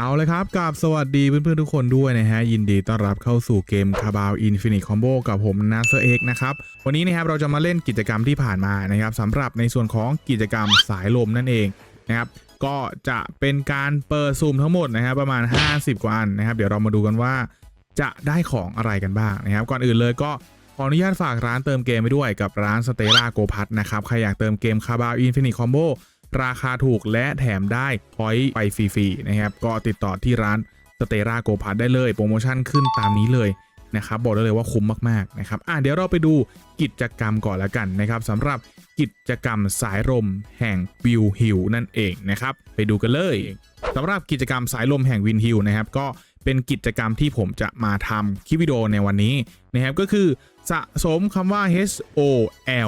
เอาเลยครับกับสวัสดีเพื่อนๆทุกคนด้วยนะฮะยินดีต้อนรับเข้าสู่เกมคาบาวอินฟินิตคอมโบกับผมนาเซอร์เอกนะครับวันนี้นะครับเราจะมาเล่นกิจกรรมที่ผ่านมานะครับสำหรับในส่วนของกิจกรรมสายลมนั่นเองนะครับก็จะเป็นการเปิดซูมทั้งหมดนะครับประมาณ 50 กว่าอันนะครับ เดี๋ยวเรามาดูกันว่าจะได้ของอะไรกันบ้างนะครับ ก่อนอื่นเลยก็ขออนุญาตฝากร้านเติมเกมไปด้วยกับร้านสเต l ่าโกพัทนะครับใครอยากเติมเกมคาบาวอินฟินิตคอมโบ ราคาถูกและแถมได้พอยต์ไปฟรีๆนะครับก็ติดต่อที่ร้านสเตราโกพัทได้เลย โปรโมชั่นขึ้นตามนี้เลยนะครับบอกได้เลยว่าคุ้มมากๆนะครับอะเดี๋ยวเราไปดูกิจกรรมก่อนแล้วกันนะครับสำหรับกิจกรรมสายลมแห่งวิวฮิลนั่นเองนะครับไปดูกันเลยสำหรับกิจกรรมสายลมแห่งวินฮิลนะครับก็เป็นกิจกรรมที่ผมจะมาทำคลิปวิดีโอในวันนี้นะครับก็คือสะสมคำว่า H O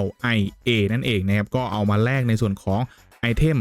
L I A นั่นเองนะครับก็เอามาแลกในส่วนของ ไอเทม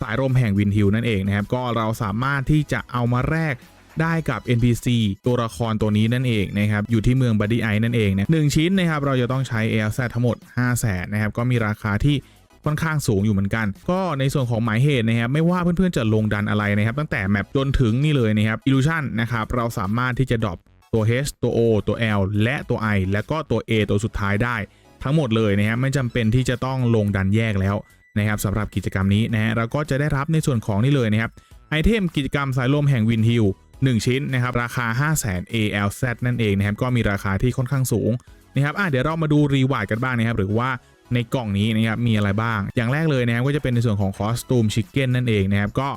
สายลมแห่งวินฮิลนั่นเองนะครับก็เราสามารถที่จะเอามาแลกได้กับ NPC ตัวละครตัวนี้นั่นเองนะครับอยู่ที่เมืองบัดดี้ไอนั่นเองนะหนึ่งชิ้นนะครับเราจะต้องใช้ ALZ ทั้งหมด 5 0 0แสนนะครับก็มีราคาที่ค่อนข้างสูงอยู่เหมือนกัน ก็ในส่วนของหมายเหตุนะครับไม่ว่าเพื่อนๆจะลงดันอะไรนะครับตั้งแต่แมปจนถึงนี่เลยนะครับ Illusion นะครับเราสามารถที่จะดรอปตัว H ตัว O ตัว L และตัว I แล้วก็ตัว A ตัวสุดท้ายได้ ทั้งหมดเลยนะครับไม่จำเป็นที่จะต้องลงดันแยกแล้ว นะครับสำหรับกิจกรรมนี้นะฮะเราก็จะได้รับในส่วนของนี่เลยนะครับไอเทมกิจกรรมสายลมแห่งวินฮิล1ชิ้นนะครับราคา 5 0 0 0 0 0 ALZ นั่นเองนะครับก็มีราคาที่ค่อนข้างสูงนะครับอะเดี๋ยวเรามาดูรีวาร์ดกันบ้างนะครับหรือว่าในกล่องนี้นะครับมีอะไรบ้าง อย่างแรกเลยนะครับก็จะเป็นในส่วนของคอสตูมชิคเก้นนั่นเองนะครับก็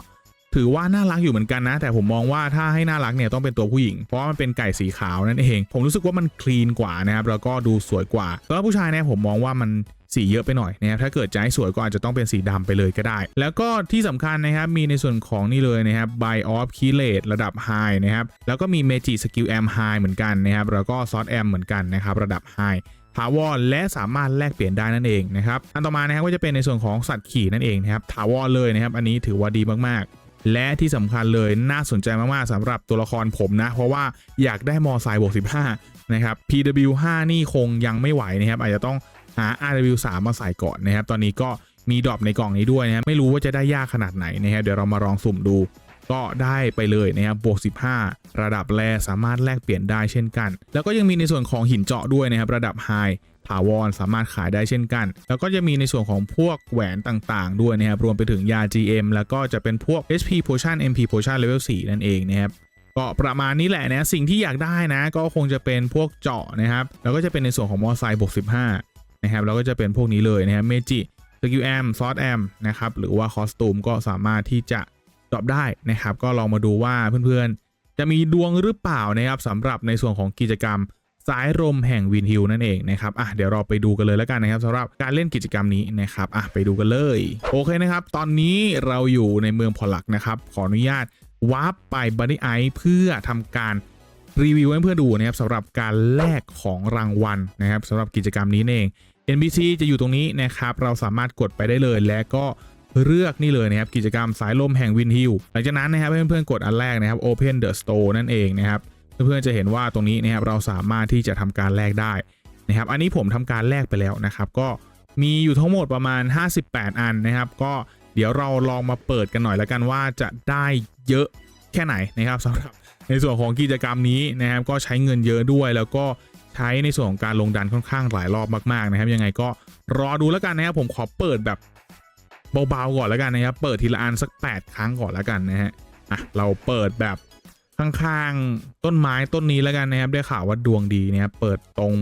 ถือว่าน่ารักอยู่เหมือนกันนะ แต่ผมมองว่าถ้าให้น่ารักเนี่ยต้องเป็นตัวผู้หญิง เพราะว่ามันเป็นไก่สีขาวนั่นเอง ผมรู้สึกว่ามันคลีนกว่านะครับแล้วก็ดูสวยกว่าสำหรับผู้ชายเนี่ยผมมองว่ามัน สีเยอะไปหน่อยนะครับถ้าเกิดจะให้สวยก็อาจจะต้องเป็นสีดำไปเลยก็ได้ แล้วก็ที่สำคัญนะครับมีในส่วนของนี่เลยนะครับ Buy Off Key Rate ระดับ High นะครับแล้วก็มี Magic Skill am High เหมือนกันนะครับแล้วก็ Short am เหมือนกันนะครับระดับ High ถาวรและสามารถแลกเปลี่ยนได้นั่นเองนะครับอันต่อมานะครับก็จะเป็นในส่วนของสัตว์ขี่นั่นเองนะครับถาวรเลยนะครับอันนี้ถือว่าดีมากๆ และที่สำคัญเลยน่าสนใจมากๆสำหรับตัวละครผมนะ เพราะว่าอยากได้มอไซค์บวก15นะครับ PW5 นี่คงยังไม่ไหวนะครับอาจจะต้อง หา RW3 มาใส่ก่อนนะครับ ตอนนี้ก็มีดรอปในกล่องนี้ด้วยนะครับไม่รู้ว่าจะได้ยากขนาดไหนนะครับ เดี๋ยวเรามาลองสุ่มดู ก็ได้ไปเลยนะครับบวก 15 ระดับแรสามารถแลกเปลี่ยนได้เช่นกัน แล้วก็ยังมีในส่วนของหินเจาะด้วยนะครับ ระดับไฮถาวรสามารถขายได้เช่นกัน แล้วก็จะมีในส่วนของพวกแหวนต่างๆ ด้วยนะครับ รวมไปถึงยา GM แล้วก็จะเป็นพวก HP Potion MP Potion Level 4 นั่นเองนะครับก็ประมาณนี้แหละนะ สิ่งที่อยากได้นะ ก็คงจะเป็นพวกเจาะนะครับ แล้วก็จะเป็นในส่วนของมอไซค์บวก15 นะครับแล้วก็จะเป็นพวกนี้เลยนะครับเมจิสกิลแอมซอสแอมนะครับหรือว่าคอสตูมก็สามารถที่จะดรอปได้นะครับ ก็ลองมาดูว่าเพื่อนๆ จะมีดวงหรือเปล่านะครับสำหรับในส่วนของกิจกรรมสายลมแห่งวินฮิลนั่นเองนะครับอะเดี๋ยวเราไปดูกันเลยแล้วกันนะครับสำหรับการเล่นกิจกรรมนี้นะครับอะไปดูกันเลย โอเคนะครับ ตอนนี้เราอยู่ในเมืองพอลักนะครับ ขออนุญาตวาร์ปไปบันิไอเพื่อทำการ รีวิวให้เพื่อนดูนะครับสำหรับการแลกของรางวัลนะครับสำหรับกิจกรรมนี้เอง NPC จะอยู่ตรงนี้นะครับ เราสามารถกดไปได้เลย และก็เลือกนี่เลยนะครับ กิจกรรมสายลมแห่งวินฮิลหลังจากนั้นนะครับเพื่อนๆกดอันแรกนะครับ Open the Store นั่นเองนะครับ เพื่อนๆจะเห็นว่าตรงนี้นะครับเราสามารถที่จะทำการแลกได้นะครับ อันนี้ผมทำการแลกไปแล้วนะครับ ก็มีอยู่ทั้งหมดประมาณ 58 อันนะครับ ก็เดี๋ยวเราลองมาเปิดกันหน่อยแล้วกันว่าจะได้เยอะแค่ไหนนะครับสำหรับ ในส่วนของกิจกรรมนี้นะครับก็ใช้เงินเยอะด้วยแล้วก็ใช้ในส่วนของการลงดันค่อนข้างหลายรอบมากๆนะครับยังไงก็รอดูแล้วกันนะครับผมขอเปิดแบบเบาๆก่อนแล้วกันนะครับเปิดทีละอันสัก 8 ครั้งก่อนแล้วกันนะฮะอะเราเปิดแบบข้างๆต้นไม้ต้นนี้แล้วกันนะครับได้ข่าวว่าดวงดีนะครับเปิดตรง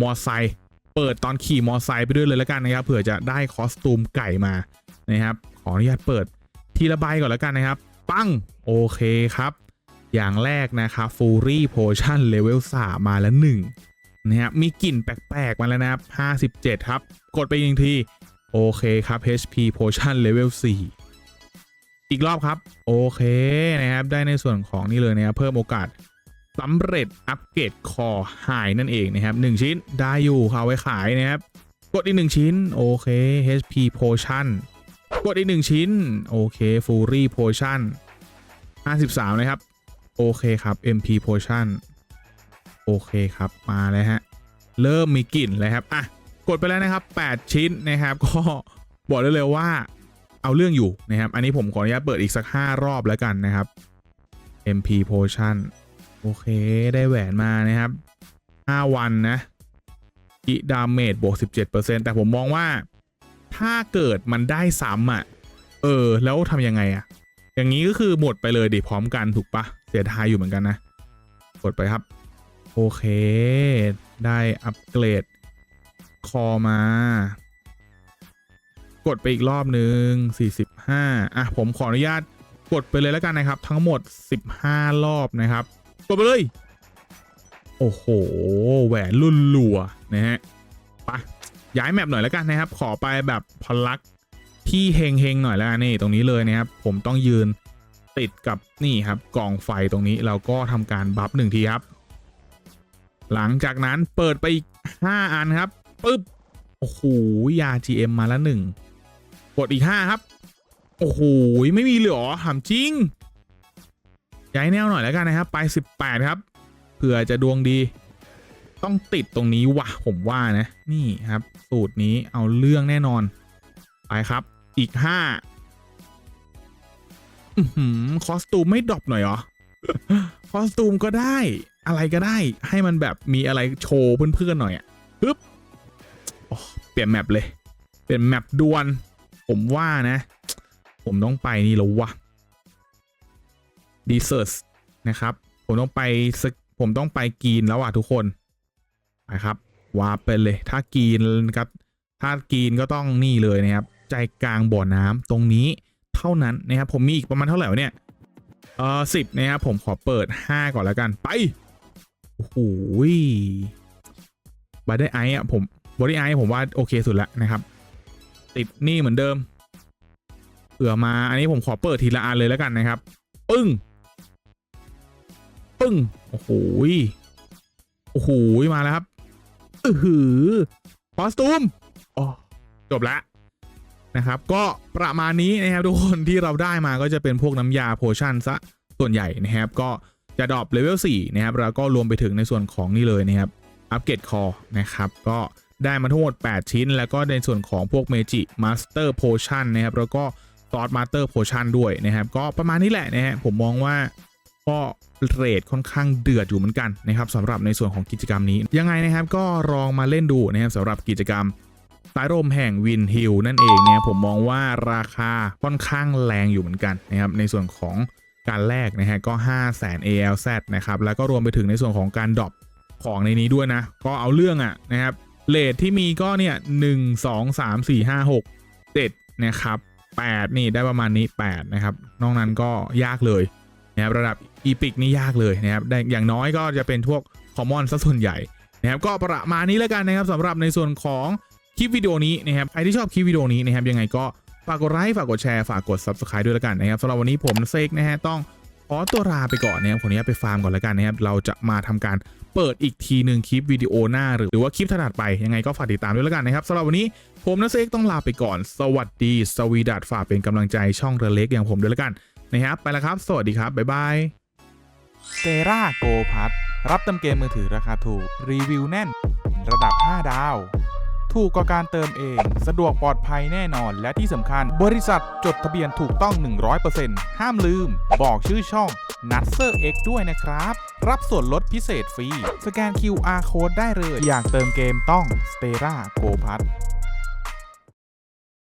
มอไซค์เปิดตอนขี่มอไซค์ไปด้วยเลยแล้วกันนะครับเผื่อจะได้คอสตูมไก่มานะครับขออนุญาตเปิดทีละใบก่อนแล้วกันนะครับ ปังโอเคครับ อย่างแรกนะครับฟูรี่โพชั่นเลเวล3มาแล้ว1นะครับมีกลิ่นแปลกๆ มาแล้วนะครับ57 ครับ กดไปอีกที โอเคครับ HP Potion Level 4 อีกรอบครับ โอเคนะครับ ได้ในส่วนของนี่เลยนะครับ เพิ่มโอกาสสำเร็จอัปเกรดคอหายนั่นเองนะครับ 1 ชิ้นได้อยู่ค่ะเอาไว้ขายนะครับ กดอีก 1 ชิ้น โอเค HP Potion กดอีก 1 ชิ้น โอเค Fury Potion 53 นะครับ โอเคครับ MP Potion โอเคครับมาแล้วฮะ เริ่มมีกลิ่นเลยครับ อะ กดไปแล้วนะครับ 8 ชิ้นนะครับ ก็บอกได้เลยว่าเอาเรื่องอยู่นะครับ อันนี้ผมขออนุญาตเปิดอีกสัก 5 รอบแล้วกันนะครับ MP Potion โอเคได้แหวนมานะครับ 5 วันนะกิดาเมจบวก 17%แต่ผมมองว่าถ้าเกิดมันได้ซ้ำอะ เออ แล้วทำยังไงอะ อย่างนี้ก็คือหมดไปเลยดิพร้อมกันถูกปะ เสียดายอยู่เหมือนกันนะ กดไปครับ โอเค ได้อัปเกรด คอมา กดไปอีกรอบหนึ่ง45 อะ ผมขออนุญาตกดไปเลยแล้วกันนะครับ ทั้งหมด 15 รอบนะครับ กดไปเลย โอ้โห แหวนรุ่นลัวนะฮะไปย้ายแมปหน่อยแล้วกันนะครับ ขอไปแบบพลักที่เฮงเฮงหน่อยแล้วนี่ตรงนี้เลยนะครับ ผมต้องยืน ติดกับนี่ครับกองไฟตรงนี้เราก็ทำการบัฟหนึ่งทีครับ หลังจากนั้นเปิดไปอีก5อันครับปึ๊บโอ้โหยา GM มาแล้วหนึ่งกดอีก5ครับ โอ้โหไม่มีเหลือหามจริงย้ายแนวหน่อยแล้วกันนะครับ ไป 18 ครับเผื่อจะดวงดี ต้องติดตรงนี้วะผมว่านะ นี่ครับ สูตรนี้เอาเรื่องแน่นอน ไปครับอีก5อือหือ คอสตูมไม่ดรอปหน่อยเหรอ คอสตูมก็ได้ อะไรก็ได้ ให้มันแบบมีอะไรโชว์เพื่อนๆหน่อยอะปึ๊บเปลี่ยนแมปเลย เปลี่ยนแมปดวน ผมว่านะ ผมต้องไปนี่แล้ววะดีเซอร์สนะครับ ผมต้องไปสผมต้องไปกรีนแล้วอะทุกคนไปครับวาร์ปไปเลย ถ้ากรีนก็ถ้ากรีนก็ต้องนี่เลยนะครับ ใจกลางบ่อน้ำตรงนี้ เท่านั้นนะครับผมมีอีกประมาณเท่าไหร่เนี่ยเออสิบนะครับผมขอเปิด 5 ก่อนแล้วกันไปโอ้โหบาได้ไออะผมบอดี้ไอผมว่าโอเคสุดแล้วนะครับ ติดนี่เหมือนเดิมเผื่อมาอันนี้ผมขอเปิดทีละอันเลยแล้วกันนะครับ ปึ้งปึ้งโอ้โหโอ้โหมาแล้วครับอือหือคอสตูมอ๋อจบละ นะครับก็ประมาณนี้นะครับทุกคนที่เราได้มาก็จะเป็นพวกน้ำยาโพชั่นซะส่วนใหญ่นะครับก็จะดรอปเลเวล4นะครับแล้วก็รวมไปถึงในส่วนของนี่เลยนะครับอัปเกรดคอนะครับก็ได้มาทั้งหมด 8 ชิ้น แล้วก็ในส่วนของพวกเมจิมาสเตอร์โพชั่นนะครับแล้วก็ซอสมาสเตอร์โพชั่นด้วยนะครับก็ประมาณนี้แหละนะฮะผมมองว่าก็เรทค่อนข้างเดือดอยู่เหมือนกันนะครับสำหรับในส่วนของกิจกรรมนี้ยังไงนะครับก็ลองมาเล่นดูนะครับสำหรับกิจกรรม สายลมแห่งวินฮิลนั่นเองเนี่ยผมมองว่าราคาค่อนข้างแรงอยู่เหมือนกันนะครับในส่วนของการแลกนะฮะก็5 0 0 0 0 ALZ นะครับแล้วก็รวมไปถึงในส่วนของการดรอปของในนี้ด้วยนะ ก็เอาเรื่องอะนะครับเลทที่มีก็เนี่ย1 2 3 4 5 6 7นะครับ8นี่ได้ประมาณนี้8นะครับนอกนั้นก็ยากเลยนะครับระดับอีพิกนี่ยากเลยนะครับได้อย่างน้อยก็จะเป็นพวกคอมมอนซะส่วนใหญ่นะครับก็ประมาณนี้แล้วกันนะครับสำหรับในส่วนของ คลิปวิดีโอนี้นะครับใครที่ชอบคลิปวิดีโอนี้นะครับยังไงก็ฝากกดไลค์ฝากกดแชร์ฝากกด subscribe ด้วยแล้วกันนะครับสำหรับวันนี้ผมเซกนะฮะต้องขอตัวลาไปก่อนนะครับขออนุญาตไปฟาร์มก่อนแล้วกันนะครับเราจะมาทำการเปิดอีกทีหนึ่งคลิปวิดีโอหน้าหรือหรือว่าคลิปถนัดไปยังไงก็ฝากติดตามด้วยแล้วกันนะครับสำหรับวันนี้ผมนะเซกต้องลาไปก่อน สวัสดี สวีดัตฝากเป็นกำลังใจช่องเรือเล็กอย่างผมด้วยแล้วกันนะครับไปแล้วครับ สวัสดีครับ บ๊ายบายเซราโกพัทรับเติมเกมมือถือราคาถูก รีวิวแน่น ระดับ 5 ดาว ถูกกว่าการเติมเอง สะดวกปลอดภัยแน่นอน และที่สำคัญ บริษัทจดทะเบียนถูกต้อง 100%ห้ามลืม บอกชื่อช่อง n u t s e r X ด้วยนะครับ รับส่วนลดพิเศษฟรี สแกน QR Code ได้เลย อยากเติมเกมต้อง s t e r a Go p a s